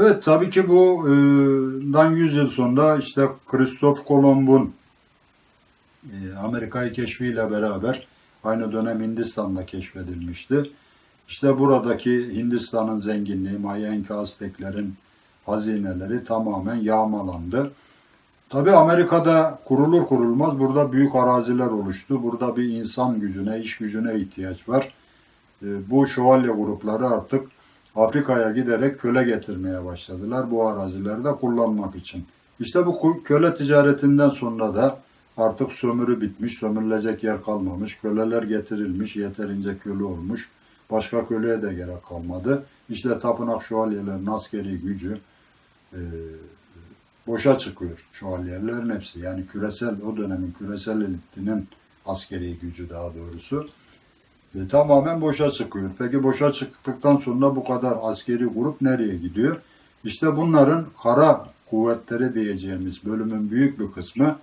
Evet tabii ki bu e, dan 100 yıl sonra işte Kristof Kolomb'un e, Amerika'yı keşfiyle beraber aynı dönem Hindistan'da keşfedilmişti. İşte buradaki Hindistan'ın zenginliği, Mayenki Azteklerin hazineleri tamamen yağmalandı. Tabii Amerika'da kurulur kurulmaz burada büyük araziler oluştu. Burada bir insan gücüne, iş gücüne ihtiyaç var. E, bu şövalye grupları artık Afrika'ya giderek köle getirmeye başladılar bu arazilerde kullanmak için. İşte bu köle ticaretinden sonra da artık sömürü bitmiş, sömürülecek yer kalmamış, köleler getirilmiş, yeterince köle olmuş. Başka köleye de gerek kalmadı. İşte tapınak şövalyelerin askeri gücü e, boşa çıkıyor şövalyelerin hepsi. Yani küresel, o dönemin küresel elitinin askeri gücü daha doğrusu. E, tamamen boşa çıkıyor. Peki boşa çıktıktan sonra bu kadar askeri grup nereye gidiyor? İşte bunların kara kuvvetleri diyeceğimiz bölümün büyük bir kısmı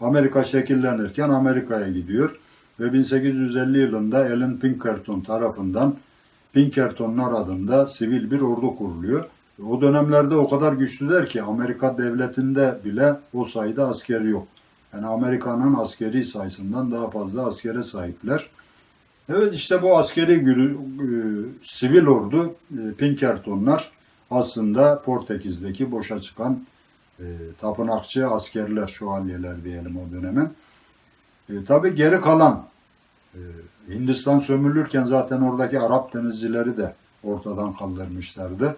Amerika şekillenirken Amerika'ya gidiyor. Ve 1850 yılında Alan Pinkerton tarafından Pinkertonlar adında sivil bir ordu kuruluyor. O dönemlerde o kadar güçlüler ki Amerika devletinde bile o sayıda asker yok. Yani Amerika'nın askeri sayısından daha fazla askere sahipler. Evet işte bu askeri gürü, e, sivil ordu e, Pinkertonlar aslında Portekiz'deki boşa çıkan e, tapınakçı askerler, şövalyeler diyelim o dönemin. E, tabii geri kalan e, Hindistan sömürülürken zaten oradaki Arap denizcileri de ortadan kaldırmışlardı.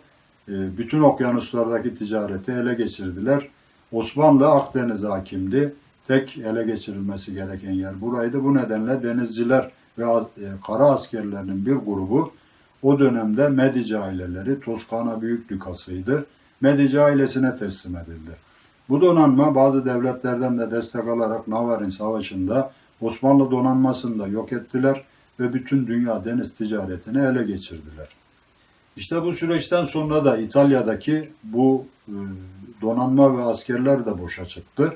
E, bütün okyanuslardaki ticareti ele geçirdiler. Osmanlı Akdeniz hakimdi. Tek ele geçirilmesi gereken yer buraydı. Bu nedenle denizciler ve e, kara askerlerinin bir grubu o dönemde Medici aileleri Toskana Büyük Dükası'ydı. Medici ailesine teslim edildi. Bu donanma bazı devletlerden de destek alarak Navarin Savaşı'nda Osmanlı donanmasını da yok ettiler ve bütün dünya deniz ticaretini ele geçirdiler. İşte bu süreçten sonra da İtalya'daki bu e, donanma ve askerler de boşa çıktı.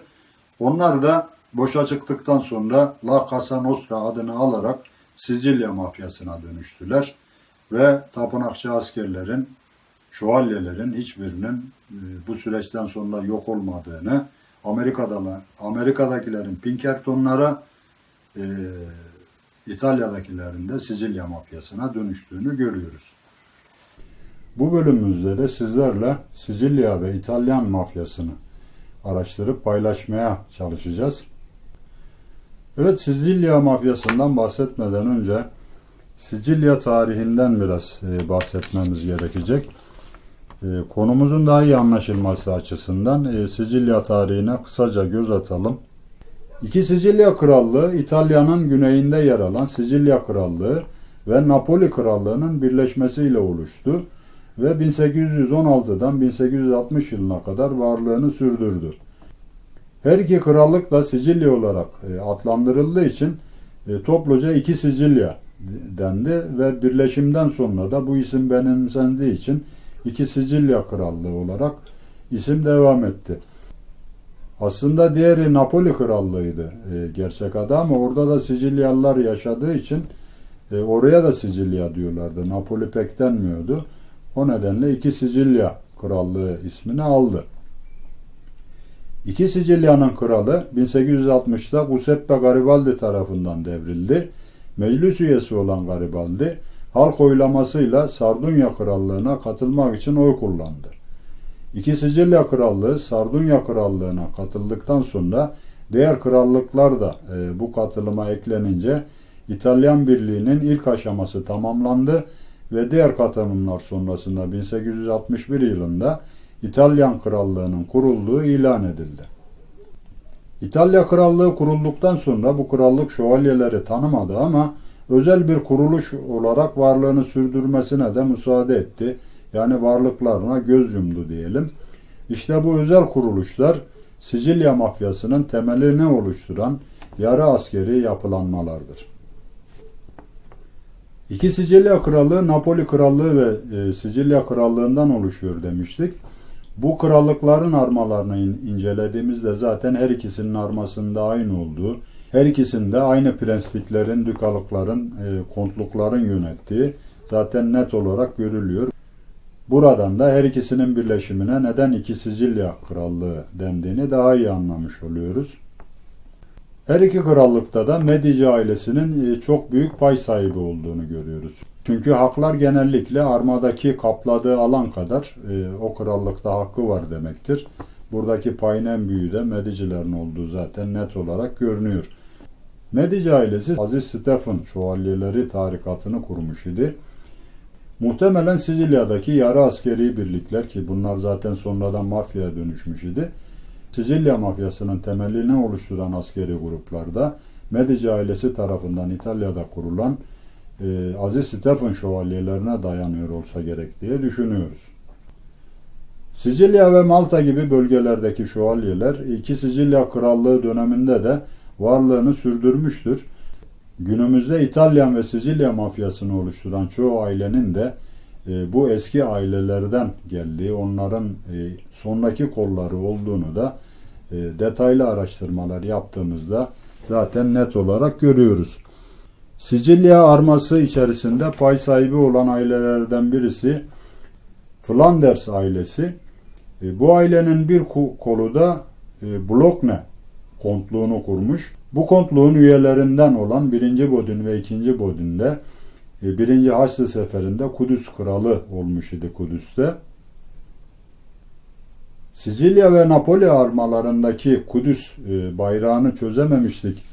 Onlar da boşa çıktıktan sonra La Casa Nostra adını alarak Sicilya mafyasına dönüştüler. Ve tapınakçı askerlerin, şövalyelerin hiçbirinin e, bu süreçten sonra yok olmadığını, Amerika'da Amerika'dakilerin Pinkertonlara, e, İtalya'dakilerin de Sicilya mafyasına dönüştüğünü görüyoruz. Bu bölümümüzde de sizlerle Sicilya ve İtalyan mafyasını araştırıp paylaşmaya çalışacağız. Evet Sicilya mafyasından bahsetmeden önce Sicilya tarihinden biraz e, bahsetmemiz gerekecek. E, konumuzun daha iyi anlaşılması açısından e, Sicilya tarihine kısaca göz atalım. İki Sicilya Krallığı İtalya'nın güneyinde yer alan Sicilya Krallığı ve Napoli Krallığı'nın birleşmesiyle oluştu ve 1816'dan 1860 yılına kadar varlığını sürdürdü. Her iki krallık da Sicilya olarak e, adlandırıldığı için e, topluca iki Sicilya dendi ve birleşimden sonra da bu isim benimsendiği için iki Sicilya Krallığı olarak isim devam etti. Aslında diğeri Napoli Krallığı'ydı e, gerçek adı ama orada da Sicilyalılar yaşadığı için oraya da Sicilya diyorlardı. Napoli pek denmiyordu. O nedenle iki Sicilya Krallığı ismini aldı. İki Sicilya'nın kralı 1860'da Giuseppe Garibaldi tarafından devrildi. Meclis üyesi olan Garibaldi halk oylamasıyla Sardunya Krallığı'na katılmak için oy kullandı. İki Sicilya Krallığı Sardunya Krallığı'na katıldıktan sonra diğer krallıklar da e, bu katılıma eklenince İtalyan Birliği'nin ilk aşaması tamamlandı ve diğer katılımlar sonrasında 1861 yılında İtalyan Krallığı'nın kurulduğu ilan edildi. İtalya Krallığı kurulduktan sonra bu krallık şövalyeleri tanımadı ama özel bir kuruluş olarak varlığını sürdürmesine de müsaade etti. Yani varlıklarına göz yumdu diyelim. İşte bu özel kuruluşlar Sicilya mafyasının temelini oluşturan yarı askeri yapılanmalardır. İki Sicilya Krallığı Napoli Krallığı ve e, Sicilya Krallığından oluşuyor demiştik. Bu krallıkların armalarını in- incelediğimizde zaten her ikisinin armasında aynı olduğu, her ikisinde aynı prensliklerin, dükalıkların, e, kontlukların yönettiği zaten net olarak görülüyor. Buradan da her ikisinin birleşimine neden iki Sicilya Krallığı dendiğini daha iyi anlamış oluyoruz. Her iki krallıkta da Medici ailesinin e, çok büyük pay sahibi olduğunu görüyoruz. Çünkü haklar genellikle armadaki kapladığı alan kadar e, o krallıkta hakkı var demektir. Buradaki payın en büyüğü de Medicilerin olduğu zaten net olarak görünüyor. Medici ailesi Aziz Stephen şövalyeleri tarikatını kurmuş idi. Muhtemelen Sicilya'daki yarı askeri birlikler ki bunlar zaten sonradan mafyaya dönüşmüş idi. Sicilya mafyasının temelini oluşturan askeri gruplarda Medici ailesi tarafından İtalya'da kurulan e, Aziz Stephen şövalyelerine dayanıyor olsa gerek diye düşünüyoruz. Sicilya ve Malta gibi bölgelerdeki şövalyeler iki Sicilya krallığı döneminde de varlığını sürdürmüştür. Günümüzde İtalyan ve Sicilya mafyasını oluşturan çoğu ailenin de e, bu eski ailelerden geldiği, onların e, sonraki kolları olduğunu da e, detaylı araştırmalar yaptığımızda zaten net olarak görüyoruz. Sicilya arması içerisinde pay sahibi olan ailelerden birisi Flanders ailesi. E, bu ailenin bir kolu da e, Blockne kontluğunu kurmuş. Bu kontluğun üyelerinden olan 1. Bodin ve 2. Bodin'de 1. Haçlı Seferi'nde Kudüs kralı olmuş idi Kudüs'te. Sicilya ve Napoli armalarındaki Kudüs e, bayrağını çözememiştik.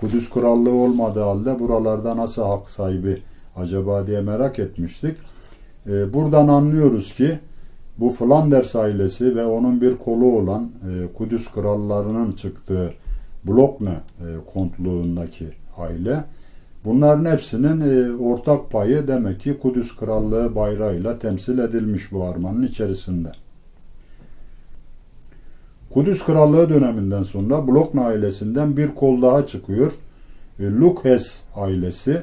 Kudüs krallığı olmadığı halde buralarda nasıl hak sahibi acaba diye merak etmiştik. E, Buradan anlıyoruz ki bu Flanders ailesi ve onun bir kolu olan e, Kudüs krallarının çıktığı Blokne e, kontluğundaki aile bunların hepsinin e, ortak payı demek ki Kudüs krallığı bayrağıyla temsil edilmiş bu armanın içerisinde. Kudüs Krallığı döneminden sonra Blokne ailesinden bir kol daha çıkıyor. E, Lucas ailesi.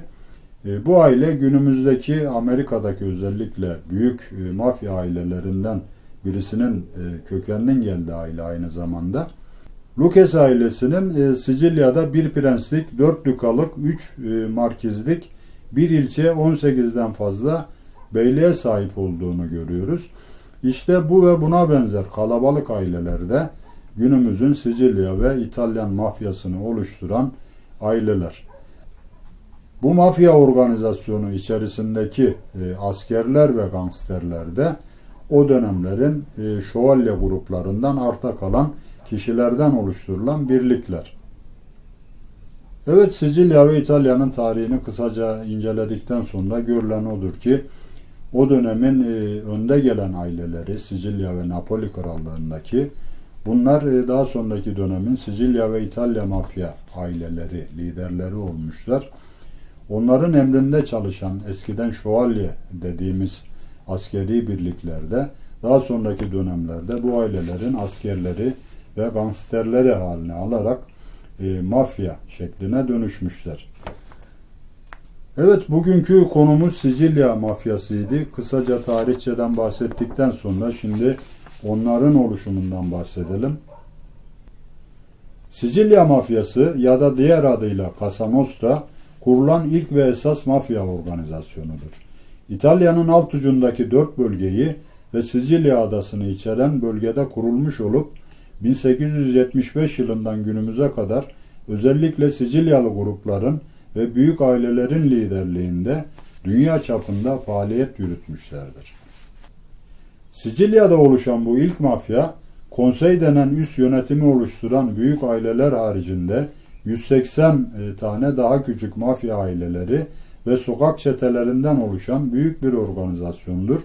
E, Bu aile günümüzdeki Amerika'daki özellikle büyük e, mafya ailelerinden birisinin kökeninin geldiği aile aynı zamanda. Lucas ailesinin Sicilya'da bir prenslik, dört dukalık, üç markizlik, bir ilçe 18'den fazla beyliğe sahip olduğunu görüyoruz. İşte bu ve buna benzer kalabalık ailelerde günümüzün Sicilya ve İtalyan mafyasını oluşturan aileler. Bu mafya organizasyonu içerisindeki e, askerler ve gangsterler de o dönemlerin e, şövalye gruplarından arta kalan kişilerden oluşturulan birlikler. Evet Sicilya ve İtalya'nın tarihini kısaca inceledikten sonra görülen odur ki o dönemin e, önde gelen aileleri Sicilya ve Napoli krallığındaki bunlar e, daha sonraki dönemin Sicilya ve İtalya mafya aileleri, liderleri olmuşlar. Onların emrinde çalışan eskiden şövalye dediğimiz askeri birliklerde daha sonraki dönemlerde bu ailelerin askerleri ve gangsterleri haline alarak e, mafya şekline dönüşmüşler. Evet bugünkü konumuz Sicilya mafyasıydı. Kısaca tarihçeden bahsettikten sonra şimdi onların oluşumundan bahsedelim. Sicilya mafyası ya da diğer adıyla Casa Nostra kurulan ilk ve esas mafya organizasyonudur. İtalya'nın alt ucundaki dört bölgeyi ve Sicilya adasını içeren bölgede kurulmuş olup 1875 yılından günümüze kadar özellikle Sicilyalı grupların ve büyük ailelerin liderliğinde dünya çapında faaliyet yürütmüşlerdir. Sicilya'da oluşan bu ilk mafya, konsey denen üst yönetimi oluşturan büyük aileler haricinde 180 tane daha küçük mafya aileleri ve sokak çetelerinden oluşan büyük bir organizasyondur.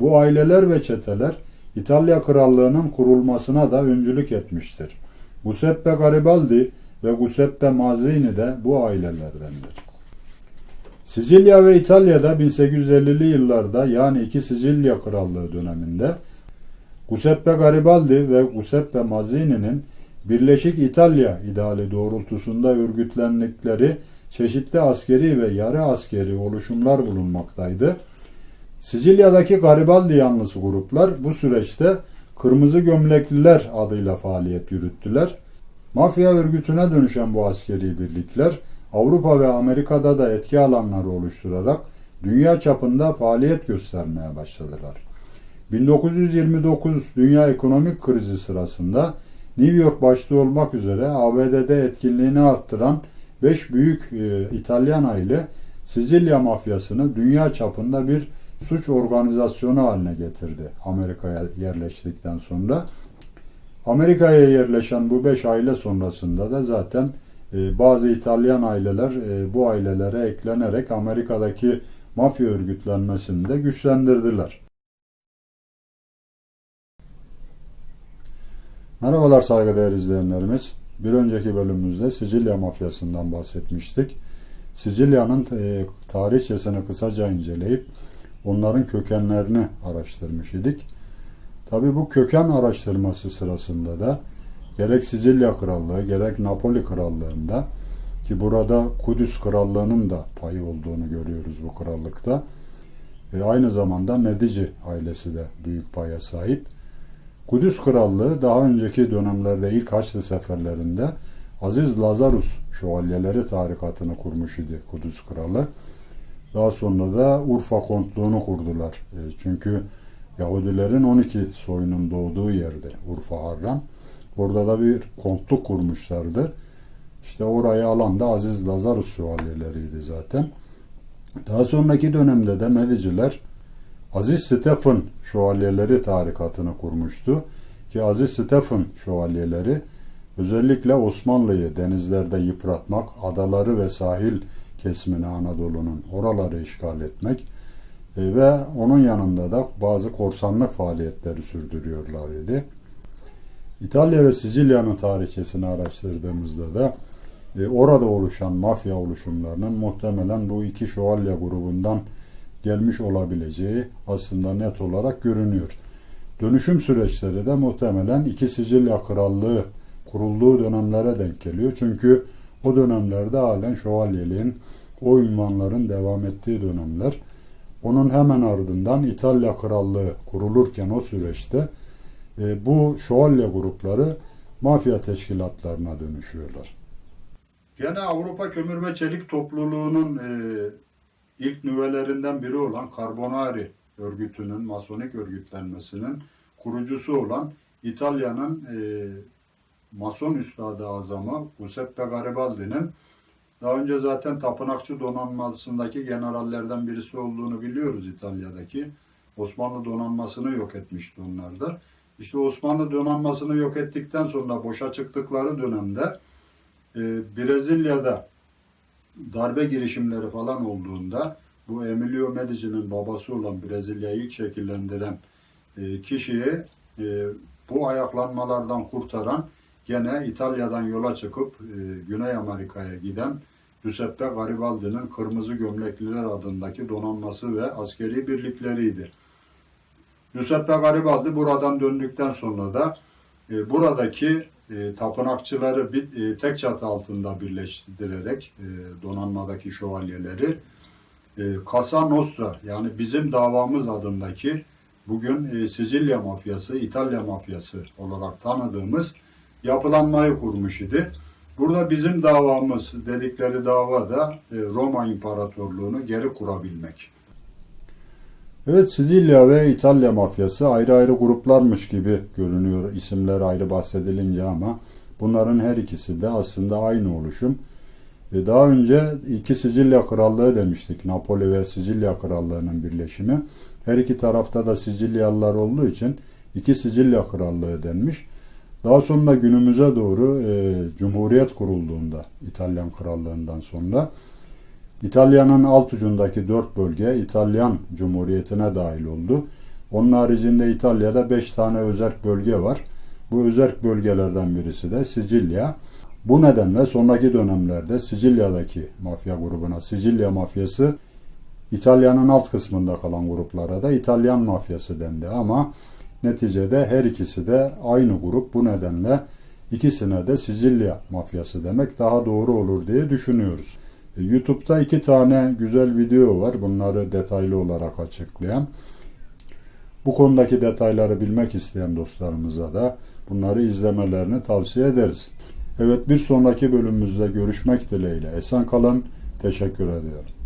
Bu aileler ve çeteler İtalya Krallığı'nın kurulmasına da öncülük etmiştir. Giuseppe Garibaldi ve Giuseppe Mazzini de bu ailelerdendir. Sicilya ve İtalya'da 1850'li yıllarda yani iki Sicilya Krallığı döneminde Giuseppe Garibaldi ve Giuseppe Mazzini'nin Birleşik İtalya ideali doğrultusunda örgütlendikleri çeşitli askeri ve yarı askeri oluşumlar bulunmaktaydı. Sicilya'daki Garibaldi yanlısı gruplar bu süreçte Kırmızı Gömlekliler adıyla faaliyet yürüttüler. Mafya örgütüne dönüşen bu askeri birlikler Avrupa ve Amerika'da da etki alanları oluşturarak dünya çapında faaliyet göstermeye başladılar. 1929 dünya ekonomik krizi sırasında New York başta olmak üzere ABD'de etkinliğini arttıran 5 büyük e, İtalyan aile Sicilya mafyasını dünya çapında bir suç organizasyonu haline getirdi Amerika'ya yerleştikten sonra. Amerika'ya yerleşen bu 5 aile sonrasında da zaten e, bazı İtalyan aileler e, bu ailelere eklenerek Amerika'daki mafya örgütlenmesini de güçlendirdiler. Merhabalar saygıdeğer izleyenlerimiz. Bir önceki bölümümüzde Sicilya mafyasından bahsetmiştik. Sicilya'nın e, tarihçesini kısaca inceleyip onların kökenlerini araştırmış idik. Tabi bu köken araştırması sırasında da gerek Sicilya Krallığı gerek Napoli Krallığı'nda ki burada Kudüs Krallığı'nın da payı olduğunu görüyoruz bu krallıkta. E, aynı zamanda Medici ailesi de büyük paya sahip. Kudüs Krallığı daha önceki dönemlerde ilk Haçlı seferlerinde Aziz Lazarus şövalyeleri tarikatını kurmuş idi Kudüs Kralı. Daha sonra da Urfa Kontluğunu kurdular. E, çünkü Yahudilerin 12 soyunun doğduğu yerde Urfa Harran. Orada da bir kontluk kurmuşlardı. İşte orayı alan da Aziz Lazarus şövalyeleriydi zaten. Daha sonraki dönemde de Mediciler Aziz Stephen şövalyeleri tarikatını kurmuştu. Ki Aziz Stephen şövalyeleri özellikle Osmanlı'yı denizlerde yıpratmak, adaları ve sahil kesimini Anadolu'nun oraları işgal etmek ve onun yanında da bazı korsanlık faaliyetleri sürdürüyorlar idi. İtalya ve Sicilya'nın tarihçesini araştırdığımızda da e, orada oluşan mafya oluşumlarının muhtemelen bu iki şövalye grubundan gelmiş olabileceği aslında net olarak görünüyor. Dönüşüm süreçleri de muhtemelen iki Sicilya Krallığı kurulduğu dönemlere denk geliyor. Çünkü o dönemlerde halen şövalyeliğin, o ünvanların devam ettiği dönemler. Onun hemen ardından İtalya Krallığı kurulurken o süreçte e, bu şövalye grupları mafya teşkilatlarına dönüşüyorlar. Gene Avrupa Kömür ve Çelik Topluluğu'nun e, ilk nüvelerinden biri olan Carbonari örgütünün, masonik örgütlenmesinin kurucusu olan İtalya'nın e, mason üstadı azamı Giuseppe Garibaldi'nin daha önce zaten tapınakçı donanmasındaki generallerden birisi olduğunu biliyoruz İtalya'daki. Osmanlı donanmasını yok etmişti onlar da. İşte Osmanlı donanmasını yok ettikten sonra boşa çıktıkları dönemde e, Brezilya'da darbe girişimleri falan olduğunda bu Emilio Medici'nin babası olan Brezilya'yı ilk şekillendiren e, kişiyi e, bu ayaklanmalardan kurtaran gene İtalya'dan yola çıkıp e, Güney Amerika'ya giden Giuseppe Garibaldi'nin Kırmızı Gömlekliler adındaki donanması ve askeri birlikleriydi. Giuseppe Garibaldi buradan döndükten sonra da e, buradaki e, tapınakçıları bir, e, tek çatı altında birleştirerek e, donanmadaki şövalyeleri e, Casa Nostra yani bizim davamız adındaki bugün e, Sicilya mafyası, İtalya mafyası olarak tanıdığımız yapılanmayı kurmuş idi. Burada bizim davamız dedikleri dava da e, Roma İmparatorluğunu geri kurabilmek. Evet Sicilya ve İtalya mafyası ayrı ayrı gruplarmış gibi görünüyor isimler ayrı bahsedilince ama bunların her ikisi de aslında aynı oluşum. E, daha önce iki Sicilya Krallığı demiştik. Napoli ve Sicilya Krallığı'nın birleşimi. Her iki tarafta da Sicilyalılar olduğu için iki Sicilya Krallığı denmiş. Daha sonra günümüze doğru e, Cumhuriyet kurulduğunda İtalyan Krallığından sonra İtalya'nın alt ucundaki dört bölge İtalyan Cumhuriyeti'ne dahil oldu. Onun haricinde İtalya'da beş tane özerk bölge var. Bu özerk bölgelerden birisi de Sicilya. Bu nedenle sonraki dönemlerde Sicilya'daki mafya grubuna Sicilya mafyası İtalya'nın alt kısmında kalan gruplara da İtalyan mafyası dendi ama neticede her ikisi de aynı grup. Bu nedenle ikisine de Sicilya mafyası demek daha doğru olur diye düşünüyoruz. E, YouTube'da iki tane güzel video var. Bunları detaylı olarak açıklayan. Bu konudaki detayları bilmek isteyen dostlarımıza da bunları izlemelerini tavsiye ederiz. Evet bir sonraki bölümümüzde görüşmek dileğiyle. Esen kalın. Teşekkür ediyorum.